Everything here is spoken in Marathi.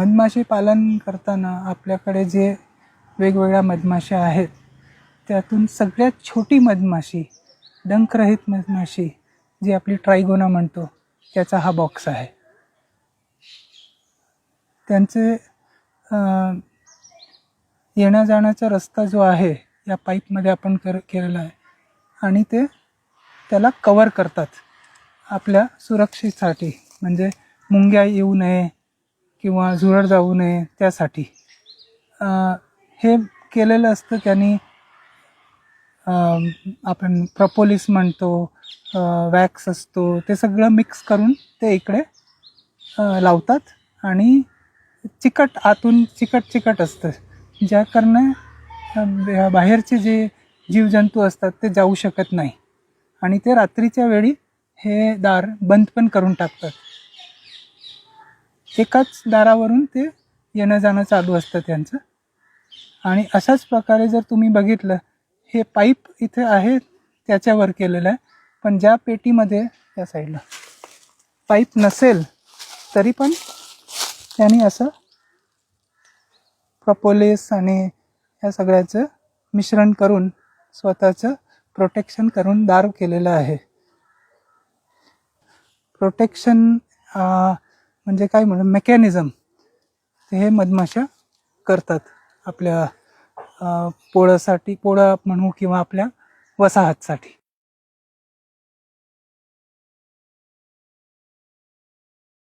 मधमाशी पालन करताना आपल्याकडे जे वेगवेगळ्या मधमाशा आहेत त्यातून सगळ्यात छोटी मधमाशी डंकरहित मधमाशी जी आपली ट्रायगोना म्हणतो त्याचा हा बॉक्स आहे. त्यांचे येण्याजाण्याचा येण्या जाण्याचा रस्ता जो आहे या पाईपमध्ये आपण कर केलेला आहे. आणि ते त्याला कवर करतात आपल्या सुरक्षेसाठी. म्हणजे मुंग्या येऊ नये किंवा झुरळ जाऊ नये त्यासाठी. हे केलेलं असतं त्यांनी आपण प्रपोलिस म्हणतो वॅक्स असतो ते सगळं मिक्स करून ते इकडे लावतात आणि चिकट आतून चिकट चिकट असतं. ज्या कारणे बाहेरचे जे जीवजंतू असतात ते जाऊ शकत नाही. आणि ते रात्रीच्या वेळी हे दार बंद पण करून टाकतात. एकाच दारावरून ते येणं जाणं चालू असतं त्यांचं. आणि अशाच प्रकारे जर तुम्ही बघितलं हे पाईप इथे आहे त्याच्यावर केलेलं आहे. पण ज्या पेटीमध्ये त्या साईडला पाईप नसेल तरी पण त्यांनी असं प्रपोलिस आणि या सगळ्याचं मिश्रण करून स्वतःचं प्रोटेक्शन करून दार केलेलं आहे. प्रोटेक्शन म्हणजे काय म्हणू मेकॅनिझम हे मधमाशा करतात आपल्या पोळासाठी पोळा म्हणू किंवा आपल्या वसाहतसाठी.